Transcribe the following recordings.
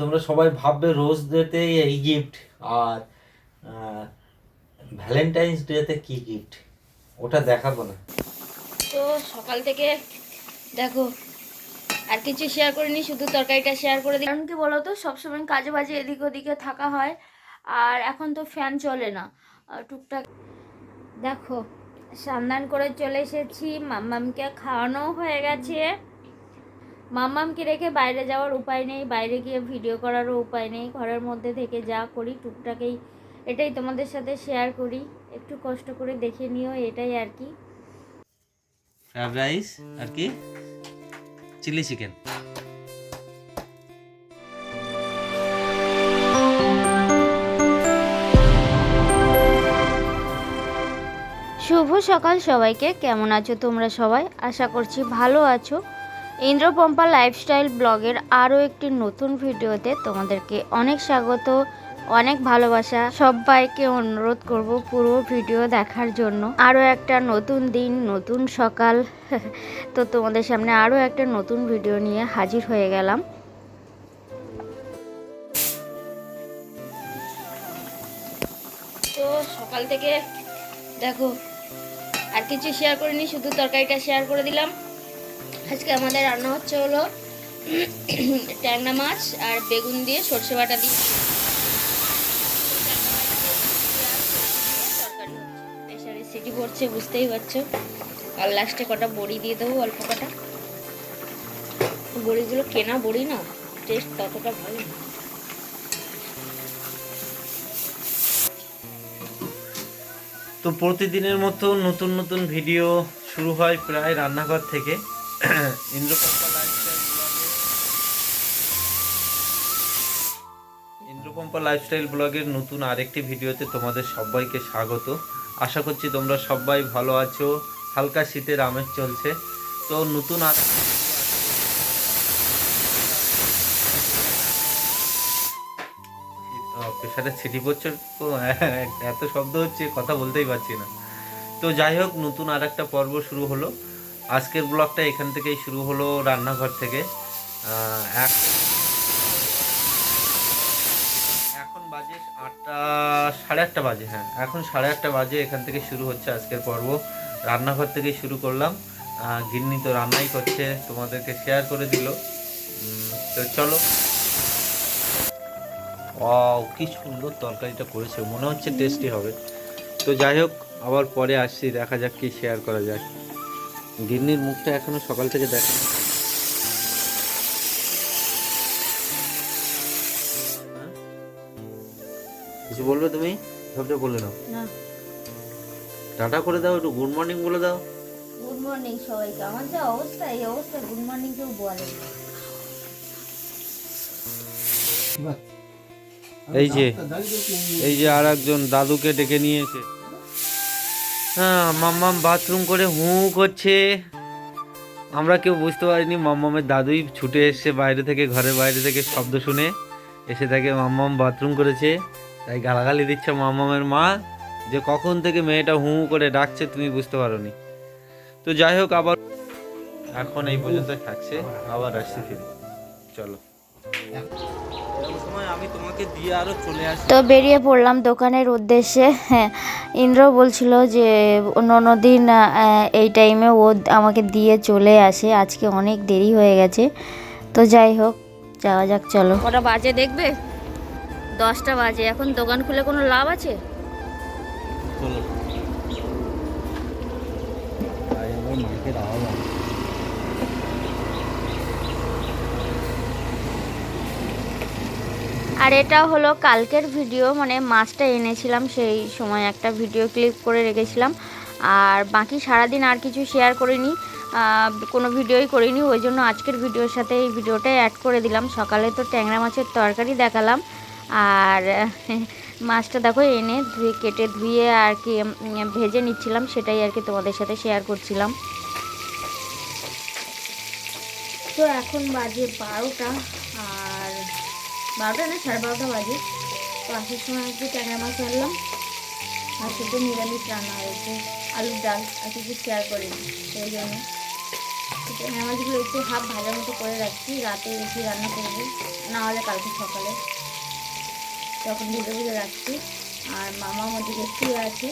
তোমরা সবাই ভাববে রোজ ডেতে এই গিফট আর ভ্যালেন্টাইন্স ডেতে কি গিফট ওটা দেখাবো না। তো সকাল থেকে দেখো, আর কিছু শেয়ার করিনি, শুধু তরকারিটা শেয়ার করে দিই। কারণ কি বলো তো সবসময় কাজে বাজে এদিক ওদিকে থাকা হয়, আর এখন তো ফ্যান চলে না। টুকটাক দেখো সান্দান করে চলে এসেছি, মাম্মামকে খাওয়ানো হয়ে গেছে। মাম্মামকে রেখে বাইরে যাওয়ার উপায় নেই বাইরে গিয়ে ভিডিও করারও উপায় নেই ঘরের মধ্যে থেকে যা করি টুকটাকেই এটাই তোমাদের সাথে শেয়ার করি। একটু কষ্ট করে দেখে নিও এটাই আর কি। ফ্রাইড রাইস আর কি? চিলি চিকেন শুভ সকাল সবাইকে কেমন আছো তোমরা সবাই? আশা করছি ভালো আছো। ইন্দ্রপম্পা লাইফস্টাইল ব্লগের আরও একটি নতুন ভিডিওতে তোমাদেরকে অনেক স্বাগত, অনেক ভালোবাসা। সবাইকে অনুরোধ করব পুরো ভিডিও দেখার জন্য। আরও একটা নতুন দিন, নতুন সকাল। তো তোমাদের সামনে আরও একটা নতুন ভিডিও নিয়ে হাজির হয়ে গেলাম। তো সকাল থেকে দেখো, আর কিছু শেয়ার করিনি, শুধু তরকারিটা শেয়ার করে দিলাম। আজকে আমাদের রান্না হচ্ছে হলো ট্যাংরা মাছ আর বেগুন দিয়ে সর্ষে বাটা দিয়ে প্রেশারে সিটি পড়ছে বুঝতেই পারছ। আর লাস্টে কটা বড়ি দিয়ে দেবো, অল্প কটা। বড়িগুলো কেনা বড়ি না টেস্ট ততটা ভালো না। তো প্রতিদিনের মতো নতুন নতুন ভিডিও শুরু হয় প্রায় রান্নাঘর থেকে। ইন্দ্রপম্পা লাইফস্টাইল লাইফস্টাইল ব্লগের নতুন আরেকটি ভিডিওতে তোমাদের সবাইকে স্বাগত। আশা করছি তোমরা সবাই ভালো আছো। হালকা শীতের আমেজ চলছে। তো নতুন আর প্রেশারে ছিটি পড়ছে এত শব্দ হচ্ছে, কথা বলতেই পারছি না। তো যাই হোক, নতুন আর একটা পর্ব শুরু হলো। আজকের ব্লগটা এখান থেকেই শুরু হলো রান্নাঘর থেকে। এখন এখন বাজে আটটা, সাড়ে আটটা বাজে হ্যাঁ। এখন সাড়ে আটটা বাজে, এখান থেকে শুরু হচ্ছে আজকের পর্ব। রান্নাঘর থেকেই শুরু করলাম। গিন্নি তো রান্নাই করছে, তোমাদেরকে শেয়ার করে দিল। তো চলো। ও কি সুন্দর তরকারিটা করেছে, মনে হচ্ছে টেস্টি হবে। তো যাই হোক, আবার পরে আসছি, দেখা যাক কি শেয়ার করা যায়। গিন্নির মুখটা এখনও সকাল থেকে দেখা? কিছু বলবে তুমি? সবটা বলে নাও না। টাটা করে দাও একটু গুড মর্নিং বলে দাও। গুড মর্নিং সবাইকে। আমার যা অবস্থা এই অবস্থা গুড মর্নিং কেউ বলে এই যে এই যে আর একজন দাদুকে ডেকে নিয়েছে মাম্মাম বাথরুম করে হু করছে। আমরা কেউ বুঝতে পারিনি, মাম্মামের দাদুই ছুটে এসছে বাইরে থেকে, ঘরের বাইরে থেকে শব্দ শুনে। এসে তাকে মাম্মাম বাথরুম করেছে। তাই গালাগালি দিচ্ছে মাম্মামের মা, যে কখন থেকে মেয়েটা হু করে ডাকছে তুমি বুঝতে পারোনি। তো যাই হোক, আবার এখন এই পর্যন্ত থাকছে, আবার আসছি ফিরে। চলো। দিয়ে আরও চলে আসি তো বেরিয়ে পড়লাম দোকানের উদ্দেশ্যে। হ্যাঁ ইন্দ্র বলছিল যে অন্য অন্য দিন এই টাইমে ও আমাকে দিয়ে চলে আসে। আজকে অনেক দেরি হয়ে গেছে। তো যাই হোক যাওয়া যাক চলো। কটা বাজে দেখবে? দশটা বাজে। এখন দোকান খুলে কোনো লাভ আছে? চলো। আর এটা হলো কালকের ভিডিও মানে মাছটা এনেছিলাম, সেই সময় একটা ভিডিও ক্লিপ করে রেখেছিলাম। আর বাকি সারাদিন আর কিছু শেয়ার করিনি কোনো ভিডিওই করিনি, ওই জন্য আজকের ভিডিওর সাথে এই ভিডিওটাই অ্যাড করে দিলাম। সকালে তো ট্যাংরা মাছের তরকারি দেখালাম। আর, মাছটা দেখো এনে ধুয়ে, কেটে ধুয়ে আর কি ভেজে নিচ্ছিলাম, সেটাই আর কি তোমাদের সাথে শেয়ার করছিলাম। তো এখন বাজে বারোটা, আর বারোটা না? সাড়ে বারোটা বাজে। তো আসার সময় একটু ট্যাংরা মাছ আনলাম। আর শুধু নিরামিষ রান্না হয়েছে। আলুর ডাল, আর কিছু শেয়ার করিনি। সেই জন্য ট্যাংরা মাছগুলো একটু হাফ ভাজার মতো করে রাখছি। রাতে বেশি রান্না করব। না হলে কালকে সকালে। তখন ভিজে ভিজে রাখছি। আর মামা মধ্যে শুয়ে আছে,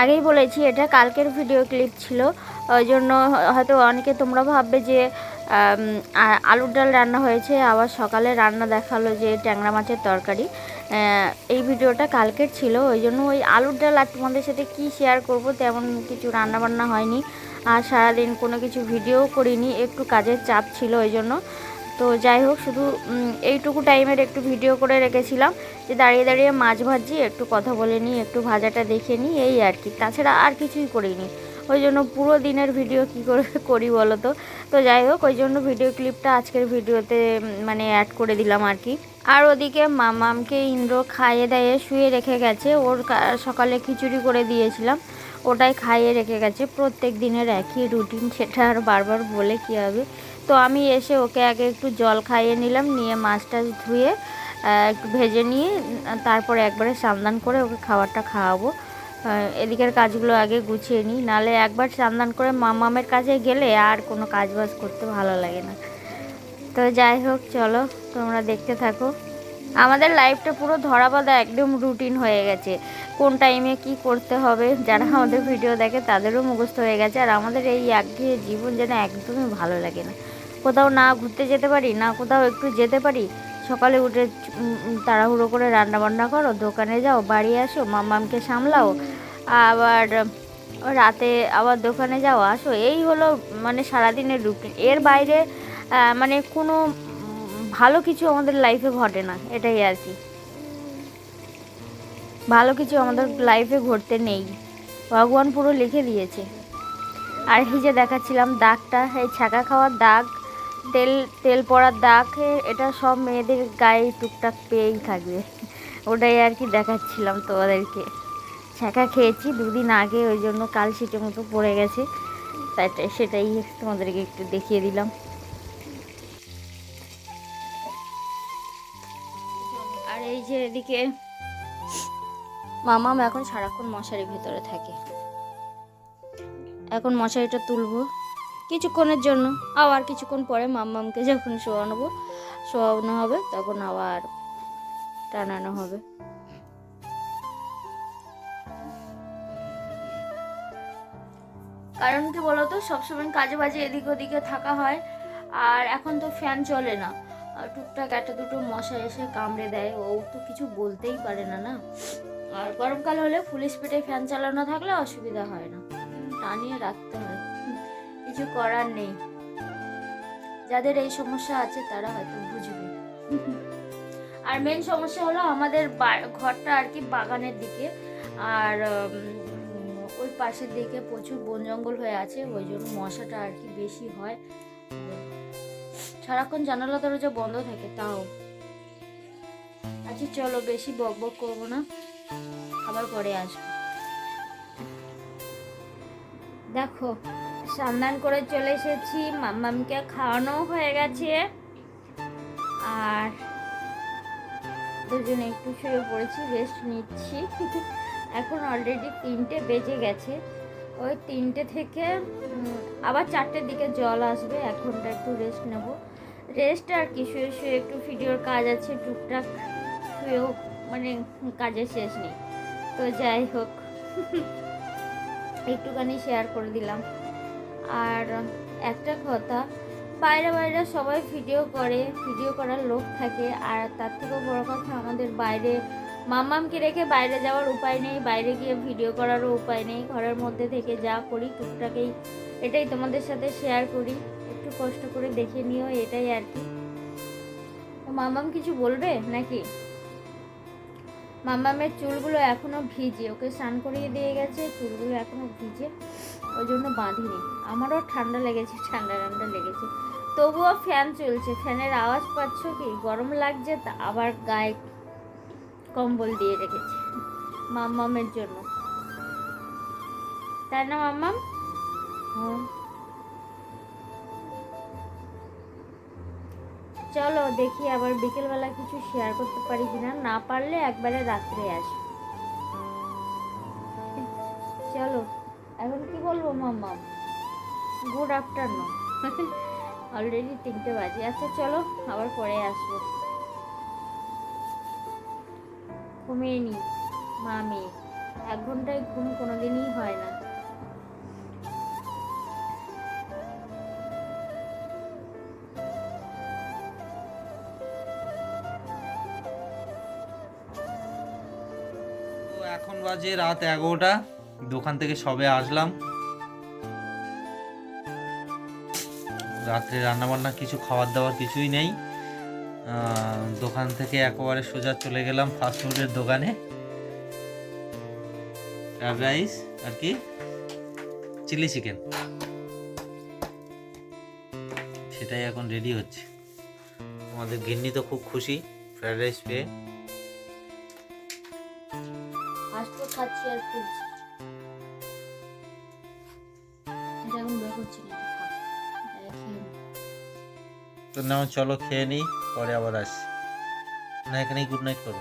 আগেই বলেছি, এটা কালকের ভিডিও ক্লিপ ছিল। ওই জন্য হয়তো অনেকে তোমরা ভাববে যে আলুর ডাল রান্না হয়েছে, আবার সকালে রান্না দেখাল যে ট্যাংরা মাছের তরকারি। এই ভিডিওটা কালকের ছিল, ওই জন্য ওই আলুর ডাল আর তোমাদের সাথে কি শেয়ার করব, তেমন কিছু রান্না বান্না হয়নি। আর সারাদিন কোনো কিছু ভিডিও করিনি, একটু কাজের চাপ ছিল ওই জন্য। তো যাই হোক, শুধু এইটুকু টাইমের একটু ভিডিও করে রেখেছিলাম, যে দাঁড়িয়ে দাঁড়িয়ে মাছ ভাজি, একটু কথা বলে নিই, একটু ভাজাটা দেখে নিই, এই আর কি। তাছাড়া আর কিছুই করিনি। ওই জন্য পুরো দিনের ভিডিও কি করে করি বলো তো? তো যাই হোক, ওই জন্য ভিডিও ক্লিপটা আজকের ভিডিওতে মানে অ্যাড করে দিলাম আর কি। আর ওদিকে মামামকে ইন্দ্র খাইয়ে দাইয়ে শুয়ে রেখে গেছে। ওর সকালে খিচুড়ি করে দিয়েছিলাম। ওটাই খাইয়ে রেখে গেছে। প্রত্যেক দিনের একই রুটিন সেটা আর বারবার বলে কী হবে? তো আমি এসে ওকে আগে একটু জল খাইয়ে নিলাম, নিয়ে মাছ টাছ ধুয়ে একটু ভেজে নিয়ে তারপরে একবারে সান্দান করে ওকে খাবারটা খাওয়াবো। এদিকের কাজগুলো আগে গুছিয়ে নিই। নালে একবার সান্দান করে মামামের কাছে গেলে আর কোনো কাজ বাজ করতে ভালো লাগে না। তো যাই হোক, চলো তোমরা দেখতে থাকো। আমাদের লাইফটা পুরো ধরা বাঁধা একদম রুটিন হয়ে গেছে। কোন টাইমে কি করতে হবে, যারা আমাদের ভিডিও দেখে তাদেরও মুখস্থ হয়ে গেছে। আর আমাদের এই একঘেয়ে জীবন যেন একদমই ভালো লাগে না। কোথাও না ঘুরতে যেতে পারি, না কোথাও একটু যেতে পারি সকালে উঠে তাড়াহুড়ো করে রান্না বান্না করো, দোকানে যাও, বাড়ি আসো মামামকে সামলাও। আবার রাতে আবার দোকানে যাও, আসো। এই হলো মানে সারাদিনের রুটিন। এর বাইরে মানে কোনো ভালো কিছু আমাদের লাইফে ঘটে না, এটাই আর কি। ভালো কিছু আমাদের লাইফে ঘটতে নেই। ভগবান পুরো লিখে দিয়েছে। আর হিজে দেখাচ্ছিলাম দাগটা, এই ছাকা খাওয়ার দাগ। তেল তেল পড়ার দাগ, এটা সব মেয়েদের গায়ে টুকটাক পেয়েই থাকবে। ওটাই আর কি দেখাচ্ছিলাম তোমাদেরকে। ছাকা খেয়েছি, দুদিন আগে, ওই জন্য কাল শীতের মতো পড়ে গেছে। তাই সেটাই তোমাদেরকে একটু দেখিয়ে দিলাম। আর এই যে এদিকে মামাম এখন সারাক্ষণ মশারির ভেতরে থাকে। এখন মশারিটা তুলবো। কিছুক্ষণের জন্য। আবার কিছুক্ষণ পরে মাম্মামকে যখন শোয়ানো শোয়ানো হবে, তখন আবার টানানো হবে। কারণ কি বলতো, সবসময় কাজে বাজে এদিক ওদিকে থাকা হয়, আর এখন তো ফ্যান চলে না। আর টুকটাক একটা দুটো মশা এসে কামড়ে দেয়, ও তো কিছু বলতেই পারে না না? আর গরমকাল হলে ফুল স্পিডে ফ্যান চালানো থাকলে অসুবিধা হয় না। টানিয়ে রাখতে হয় কিছু করার নেই। যাদের এই সমস্যা আছে, তারা হয়তো বুঝবে। আর মেন সমস্যা হলো আমাদের ঘরটা আর কি বাগানের দিকে। আর ওই পাশের দিকে প্রচুর বন জঙ্গল হয়ে আছে, ওই জন্য মশাটা আর কি বেশি হয়। সারাক্ষণ জানালা দরজা বন্ধ থাকে, তাও। আচ্ছা চলো, বেশি বক বক করব না। আবার পরে আসব। দেখো সান্দান করে চলে এসেছি। মাম্মামকে খাওয়ানো হয়ে গেছে। আর দুজনে একটু শুয়ে পড়েছি রেস্ট নিচ্ছি। এখন অলরেডি তিনটে বেজে গেছে। ওই তিনটে থেকে আবার চারটের দিকে জল আসবে এক ঘণ্টা একটু রেস্ট নেব। রেস্ট আর কি, শুয়ে শুয়ে একটু ভিডিওর কাজ আছে, টুকটাক শুয়েও মানে কাজের শেষ নেই। তো যাই হোক, একটুখানি শেয়ার করে দিলাম। আর একটা কথা, বাইরে বাইরে সবাই ভিডিও করে ভিডিও করার লোক থাকে, আর তার থেকেও বড় কথা আমাদের বাইরে মামামকে রেখে বাইরে যাওয়ার উপায় নেই, বাইরে গিয়ে ভিডিও করারও উপায় নেই, ঘরের মধ্যে থেকে যা করি টুকটাকেই, এটাই তোমাদের সাথে শেয়ার করি, একটু কষ্ট করে দেখে নিও, এটাই আর কি। মামাম কিছু বলবে নাকি? মামামের চুলগুলো এখনও ভিজে, ওকে স্নান করিয়ে দিয়ে গেছে, চুলগুলো এখনও ভিজে। ওই জন্য বাঁধিনি। আমারও ঠান্ডা লেগেছে ঠান্ডা ঠান্ডা লেগেছে। তবুও ফ্যান চলছে। ফ্যানের আওয়াজ পাচ্ছ কি? গরম লাগছে তা আবার গায়ে কম্বল দিয়ে রেখেছে। মাম্মামের জন্য। তাই না মাম্মাম? হুম চলো দেখি আবার বিকেলবেলা কিছু শেয়ার করতে পারি কিনা। না পারলে একবারে রাত্রে আসি মাম্মাম গুড আফটারনুন অলরেডি তিনটে বাজে। আচ্ছা চলো, আবার পরে আসব। ঘুমিয়ে নি, মা মেয়ে। এক ঘন্টায় ঘুম কোনোদিনই হয় না। এখন বাজে রাত এগারোটা। দোকান থেকে সবে আসলাম। রাত্রে রান্নাবান্না, কিছু খাবার দাবার কিছুই নেই। দোকান থেকে একেবারে সোজা চলে গেলাম ফাস্টফুডের দোকানে। ফ্রাইড রাইস আর কি? চিলি চিকেন সেটাই এখন রেডি হচ্ছে। আমাদের গিন্নি তো খুব খুশি ফ্রাইড রাইস পেয়ে। ফাস্টফুড খাচ্ছি আর তো নাও চলো খেয়ে নিই পরে আবার আসি না এখানেই গুড নাইট করো।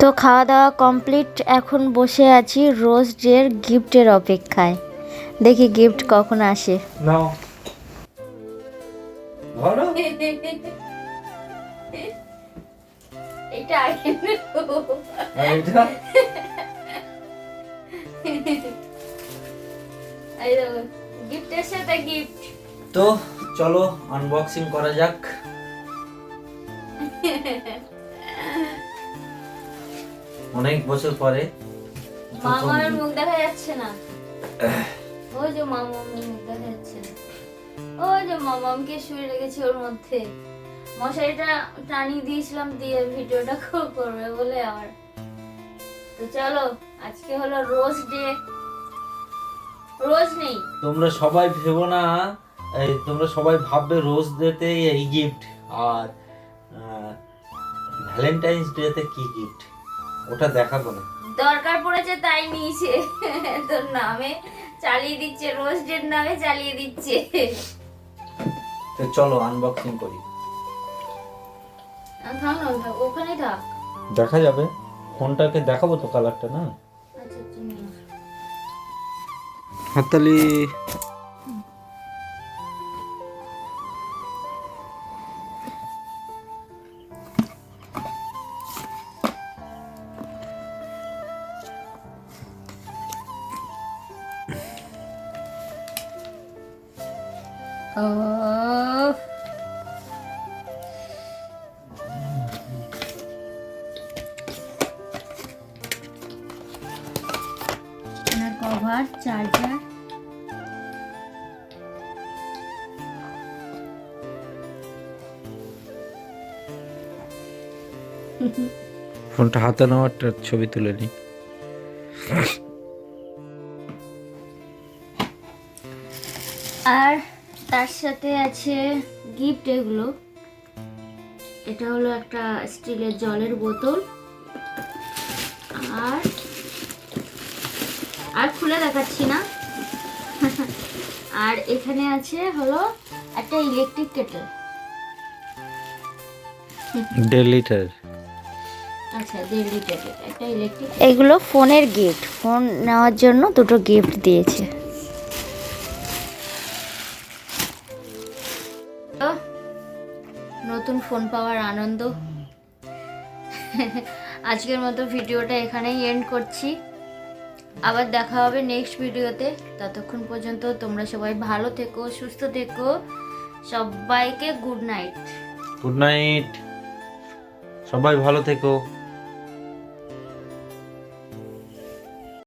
তো খাওয়া দাওয়া কমপ্লিট এখন বসে আছি রোজ ডের গিফটের অপেক্ষায়। দেখি গিফট কখন আসে। নাও। ধরো। এটা আগে এটা গিফটের সাথে গিফট। তো চলো আনবক্সিং করা যাক। অনেক বছর পরে মামার মুখ দেখা যাচ্ছে না। ওই যে মামার মুখ দেখা যাচ্ছে না। ওই যে মামামকে শুয়ে রেখেছি ওর মধ্যে। মশারিটা টানিয়ে দিয়েছিলাম দিয়ে ভিডিওটা খুব করবে বলে আমার তো চলো আজকে হলো রোজ ডে। রোজ নেই। তোমরা সবাই ভেবো না এই তোমরা সবাই ভাববে রোজ ডেতে এই গিফট আর ভ্যালেন্টাইন্স ডেতে কি গিফট ওটা দেখাবো না। দরকার পড়েছে তাই নিয়েছে। তোর নামে চালিয়ে দিচ্ছে রোজ ডের নামে চালিয়ে দিচ্ছে। তো চলো আনবক্সিং করি। আহ, থাম না ওখানে থাক। দেখা যাবে। ফোনটাকে দেখাবো তো কালারটা না? আচ্ছা কভার চার্জার। ফোনটা হাতে নেওয়ার ছবি তুলে নি আর তার সাথে আছে গিফট এগুলো। এটা হলো একটা স্টিলের জলের বোতল। আর আর খুলে দেখাচ্ছি না। আর এখানে আছে হলো একটা ইলেকট্রিক কেটল দেড় লিটার। আচ্ছা দেড় একটা ইলেকট্রিক এগুলো ফোনের গিফট ফোন নেওয়ার জন্য দুটো গিফট দিয়েছে। নতুন ফোন পাওয়ার আনন্দ। আজকের মতো ভিডিওটা এখানেই এন্ড করছি। আবার দেখা হবে নেক্সট ভিডিওতে ততক্ষণ পর্যন্ত তোমরা সবাই ভালো থেকো, সুস্থ থেকো। সবাইকে গুড নাইট গুড নাইট সবাই ভালো থেকো।